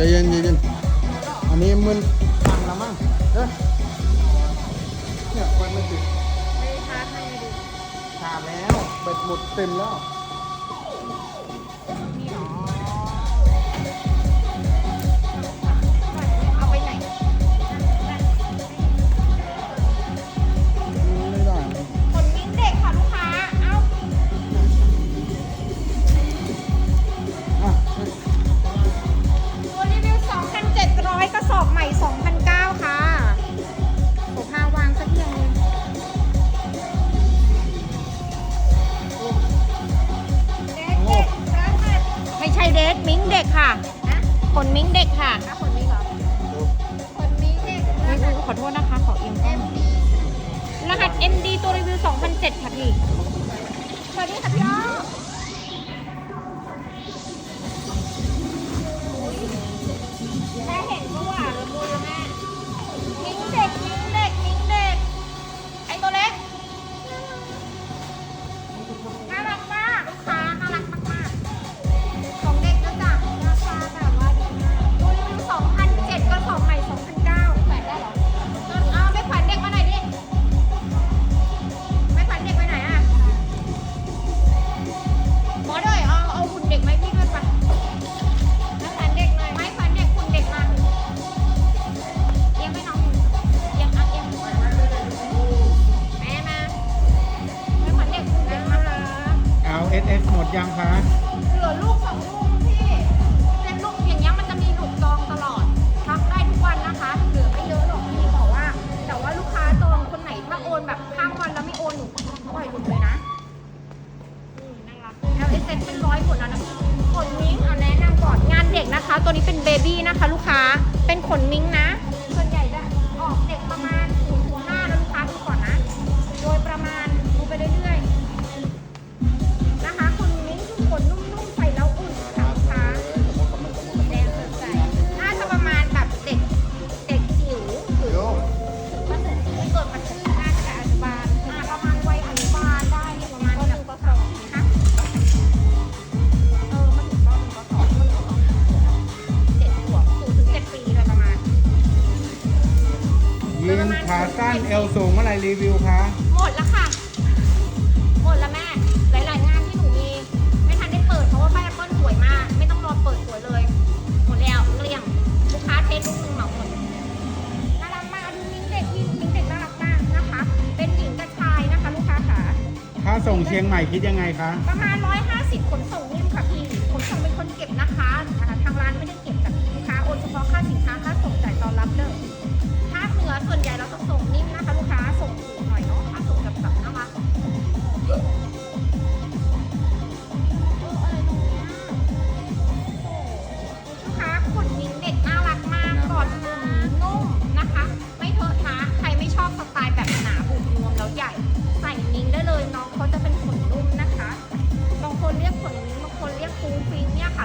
ใจเย็นใจเย็นอันนี้มึนพังแล้วมั้งเด้อเนี่ยควรไฟมันติดไม่ได้ชาร์จให้ดูชาแล้วเบ็ดหมดเต็มแล้ว ตัวนี้เป็นเบบี้นะคะ ลูกค้า เป็นขนมิงนะ ใหม่คิดยังไงคะ ประมาณ 150ขนส่ง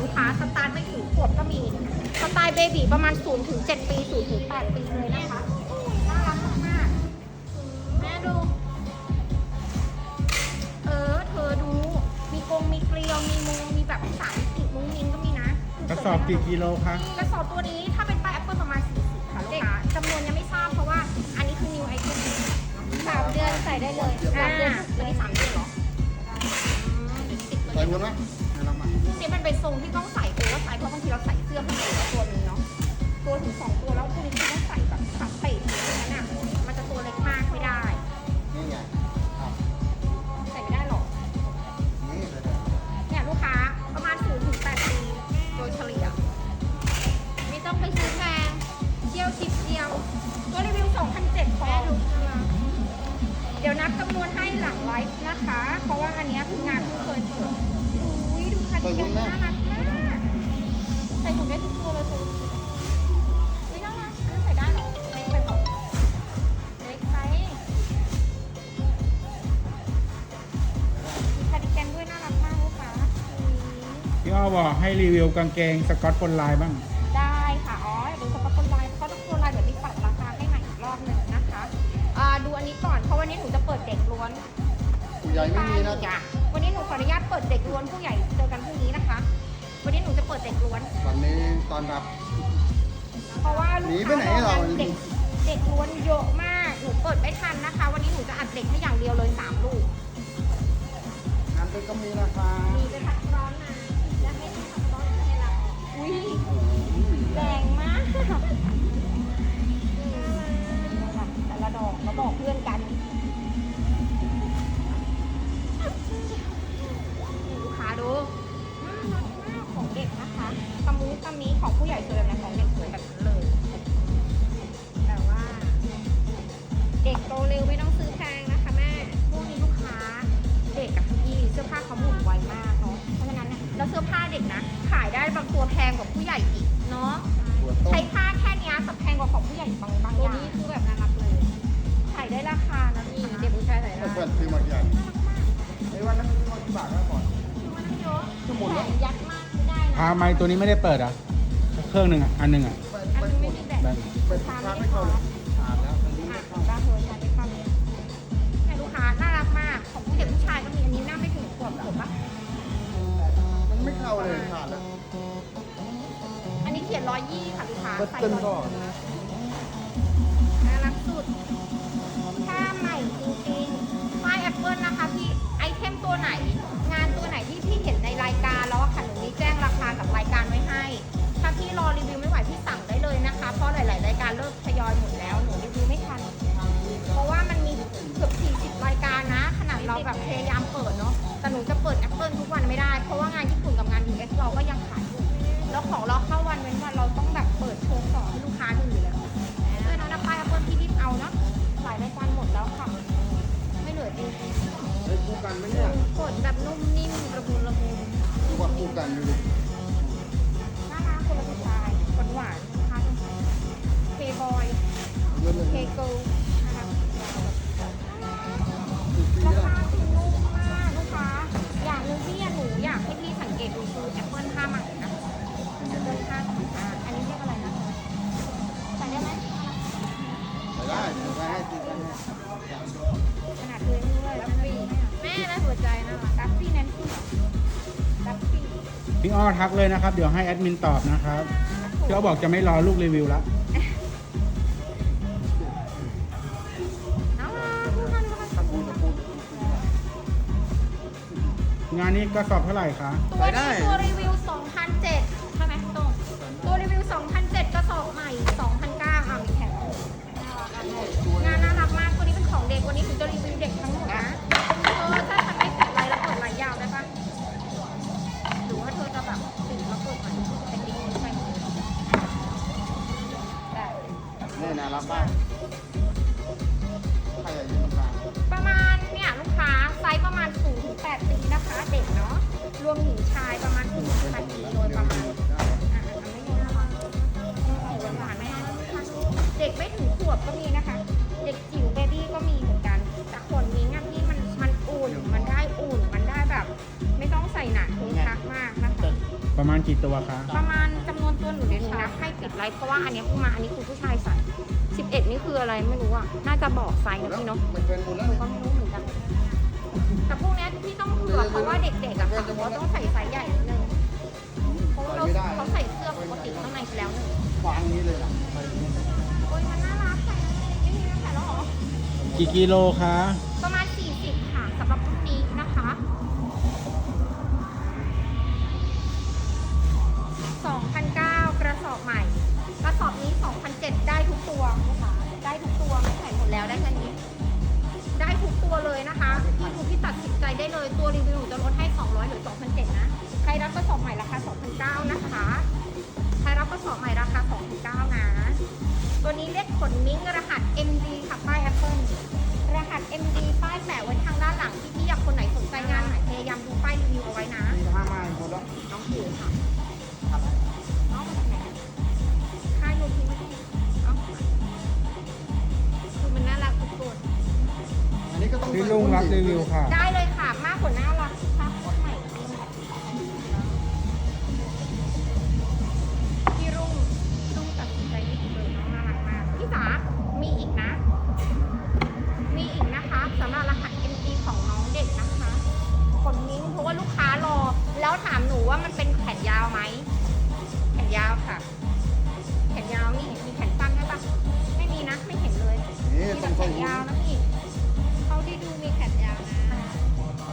ลูกค้าสไตล์ไม่ถึงขวบก็มีสไตล์เบบี้ประมาณ0ูนถึงเปี0ูนถึงแปีเลยนะคะกแม่ดู เออ เธอดู มีกงมีเกลียวมีมุงมีแบบสามสีมุ้งมิงก็มีนะกระสอบกี่กิโลคะกระสอบตัวนี้ถ้าเป็นป้ายแอปเปิลประมาณ40ค่ะลูกค้าจำนวนยังไม่ทราบเพราะว่าอันนี้คือนิวไอเทมสามเดือนใส่ได้เลยสามเดือนตัวนี้สามเดือนเหรอใส่วนละ แล้มั้เนี่ยมันเป็นทรงที่ต้องใส่ตัวแล้วใส่เพราะบางทีเราใส่เสื้อผ้าตัวตัวนึงเนาะตัวถึงสองตัวแล้วคุณจริงต้องใส่แบบสัมเตะอย่างนั้นอะมันจะตัวเล็กมากไม่ได้นี่ไงใส่ไม่ได้หรอกเนี่ยลูกค้าประมาณศูนย์ถึงแปดปีโดยเฉลี่ยไม่ต้องไปซื้อแพงเที่ยวชิปเดียวรีวิวสองพันเจ็ดพอเดี๋ยวนับจำนวนให้หลังไลฟ์นะคะ เพราะว่าอันนี้คืองาน ส่บุญแม่น่ารักมากใส่ถุงได้ทุกตัวเลยคุณไม่น่ารักอันนั้นใส่ได้เหรอเล็กไปเปล่าเล็กไปมีคาร์ดิแกนด้วยน่ารักมากลูกค้าอืมพี่อ้อบอกให้รีวิวกางเกงสกอตปนลายบ้าง ได้ค่ะ อ๋อดูสปอตคนไลน์เพราะต้องคนไลน์เดี๋ยวรีบปรับราคาให้ใหม่อีกรอบหนึ่งนะคะอ่าดูอันนี้ก่อน เพราะวันนี้หนูจะเปิดเด็กล้วน ผู้ใหญ่ไม่มีนะ จ้ะ วันนี้หนูขออนุญาตเปิดเด็กล้วนผู้ใหญ่เจอกันพรุ่งนี้นะคะ วันนี้หนูจะเปิดเด็กล้วนวันนี้ตอนรับ เพราะว่าลูกหนีไปค้าไหนรอเรางานเด็กเด็กล้วนเยอะมาก หนูเปิดไม่ทันนะคะ วันนี้หนูจะอัดเด็กให้อย่างเดียวเลยสามลูก ตะมูตะมีของผู้ใหญ่สวยแบบไหนของเด็กสวยแบบนั้นเลย แต่ว่า เด็กโตเร็วไม่ต้องซื้อแพงนะคะแม่ พวกนี้ลูกค้า เด็กกับพี่เสื้อผ้าเขาหมุนไวมากเนาะ เพราะฉะนั้นเนี่ยแล้วเสื้อผ้าเด็กนะ ขายได้บางตัวแพงกว่าผู้ใหญ่อีกเนาะหัวต้มใช้ผ้าแค่เนี้ยแต่แพงกว่าของผู้ใหญ่บางบางอย่างตัวนี้คือแบบน่ารักเลยขายได้ราคานะนี่เด็กผู้ชายใส่ได้ เพื่อนซื้อมากี่อันไอ้วันนั้นซื้อมากี่บาทแล้วก่อนมันเยอะทั้งหมดแล้วแขนยัดมาก พาไม้ตัวนี้ไม่ได้เปิดอะ เครื่องหนึ่งอะ อันหนึ่งอะไปอันไปนี้ไม่มีแบแบบบไปทานไม่เข้าเลยทานแล้วอันนี้อะเข้าบ้าเธอใช้ไปเข้าเลยให้ลูกค้าน่ารักมาก ของผู้เด็กผู้ชายก็มีอันนี้น่าไม่ถึงขวบขวบปะมันไม่เข้าเลยทานแล้วอันนี้เขียนร้อยยี่ค่ะลูกค้าเบิ้ลใส่เติ้ลร้อยก็ยี่น่ารักสุดผ้าใหม่จริงๆ ป้ายแอปเปิลนะคะพี่ไอเทมตัวไหน งานตัวไหนที่พี่เห็นในรายการแล้วอะค่ะหนูมีแจ้งราคากับรายการไว้ให้ ถ้าพี่รอรีวิวไม่ไหวพี่สั่งได้เลยนะคะ เพราะหลาย ๆ รายการเลิกทยอยหมดแล้วหนูรีวิวไม่ทัน เพราะว่ามันมีเกือบ40 รายการนะ ขนาดเราแบบพยายามเปิดเนาะแต่หนูจะเปิดแอปเปิลทุก ทักเลยนะครับ เดี๋ยวให้แอดมินตอบนะครับพี่อ้อบอกจะไม่รอลูกรีวิวละงานนี้ก็สอบเท่าไหร่คะ ตัวนี้ตัวรีวิว 2,007 ใช่ไหมตรง ตัวรีวิว 2,007 กระสอบใหม่ 2,009อะมีแถมงานน่ารักมาก ตัวนี้เป็นของเด็ก วันนี้ถึงจะรีวิวเด็กทั้ง ประมาณกี่ตัวคะประมาณจำนวนตัวหนูเดี๋ยวนี้นะให้ปิดไลฟ์เพราะว่าอันนี้เพิ่งมาอันนี้คือผู้ชายใส่11 นี่คืออะไรไม่รู้อะ น่าจะบอกไซส์นะพี่เนาะมันเป็นหมดแล้วก็ไม่รู้เหมือนกัน แต่พวกเนี้ยที่ต้องเผื่อเพราะว่าเด็กๆอะค่ะเขาต้องใส่ไซส์ใหญ่นิดนึงเพราะว่าเราเขาใส่เสื้อปกติข้างในไปแล้วหนึ่งวางนี้เลยล่ะไปอย่างนี้โอ้ยมันน่ารักใส่ไม่มีแล้วใส่แล้วเหรอกี่กิโลคะ ได้เลยตัวรีวิวหนูจะลดให้ 200 หรือ 2,007นะ ใครรับกระสอบใหม่ราคา2,009นะคะ ใครรับกระสอบใหม่ราคา2,009นะ ตัวนี้เล็กขนมิ้งรหัส MD ค่ะป้ายแอปเปิลรหัส MD ป้ายแปะไว้ทางด้านหลังที่พี่อยากคนไหนสนใจงานไหนพยายามดูป้ายรีวิวเอาไว้นะมีห้าไม้หมดแล้วน้องผิวค่ะน้องมาจากไหนค่ายโยทินอ๋อคือมันน่ารักทุกคนอันนี้พี่ลุงรับรีวิวค่ะ ได้เล ถามหนูว่ามันเป็นแขนยาวไหมแขนยาวค่ะ แขนยาวนี่มีแขนสั้นได้ปะไม่มีนะไม่เห็นเลยนี่มีต้แต่องแขเข้านหูยาวนะพี่เขาที่ดูมีแขนยาวนะ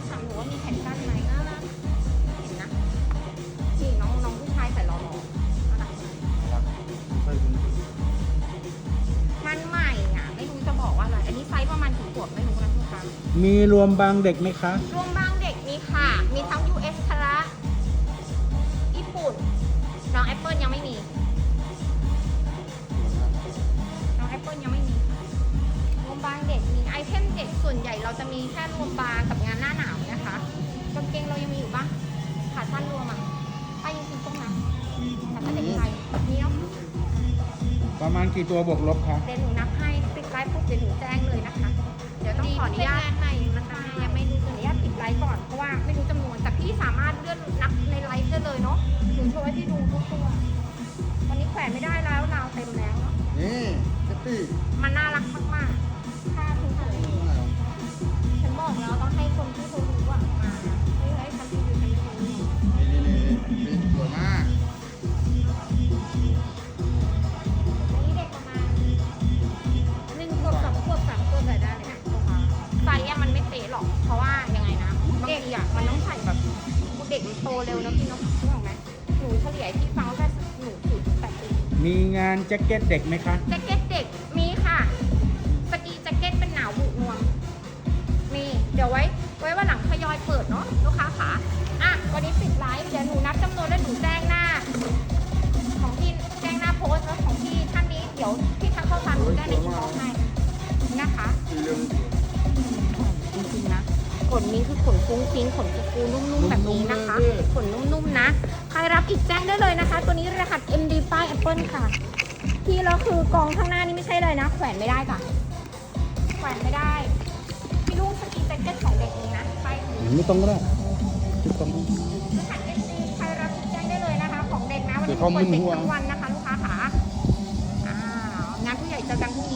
ถามหนูว่ามีแขนสั้นไหมน่ารักเห็นนะนี่น้องน้องผู้ชายใส่รอรอน่ารักมากใส่ถุงมันใหม่อะไม่รู้จะบอกว่าอะไรอันนี้ไซส์ประมาณกี่ขวบไม่รู้นะพี่คะมีรวมบางเด็กไหมคะรวมบาง ส่วนใหญ่เราจะมีแค่รวมบางกับงานหน้าหนาวนะคะกางเกงเรายังมีอยู่ปะขาสั้นรวมอะป้ายังกินตรงนั้นขาสั้นเด็กไทยมีเนาะประมาณกี่ตัวบวกลบคะเดี๋ยวหนูนับให้ปิดไลฟ์ปุ๊บเดี๋ยวหนูแจ้งเลยนะคะ เดี๋ยวต้องขออนุญาตเป็นงานใหม่นะคะยังไม่รู้ขออนุญาตปิดไลฟ์ก่อนเพราะว่าไม่รู้จำนวนแต่พี่สามารถเลื่อนนับในไลฟ์ได้เลยเนาะหนูโชว์ให้พี่ดูทุกตัววันนี้แขวนไม่ได้แล้วราวเต็มแล้วเนาะนี่เจปปี้มันน่ารักมากานแจ็คเก็ตเด็กไหมคะ แจ็คเก็ตเด็กมีค่ะ สกีแจ็คเก็ตเป็นหนาวบุนวมมีเดี๋ยวไว้ ไว้ว่าหลังทยอยเปิดเนาะลูกค้าขาอะวันนี้ปิดไลฟ์เดี๋ยวหนูนับจำนวนแล้วหนูแจ้งหน้า ของพี่แจ้งหน้าโพสต์แล้วของพี่ท่านนี้เดี๋ยวพี่ทักข้อความหนูได้ในอินบ็อกซ์ให้นะคะสีเหลืองจริงๆนะขนนี้คือขนฟุ้งฟิ้งขนฟูๆนุ่มๆแบบนี้นะคะ รับอีกแจ้งได้เลยนะคะ ตัวนี้รหัส MD ป้าย Apple ค่ะ ที่เราคือกองข้างหน้านี่ไม่ใช่เลยนะ แขวนไม่ได้ค่ะ แขวนไม่ได้มีลูกสกีแจ็คเก็ตของเด็กนี้นะไปไม่ต้องก็ได้ข้องรหัส MD ครรับแจ้งได้เลยนะคะ ของเด็กนะวันนี้เป็กทั้งวันนะคะ ลูกค้าค่ะอ้าวงานผู้ใหญ่เจอกันพรุ่งนี้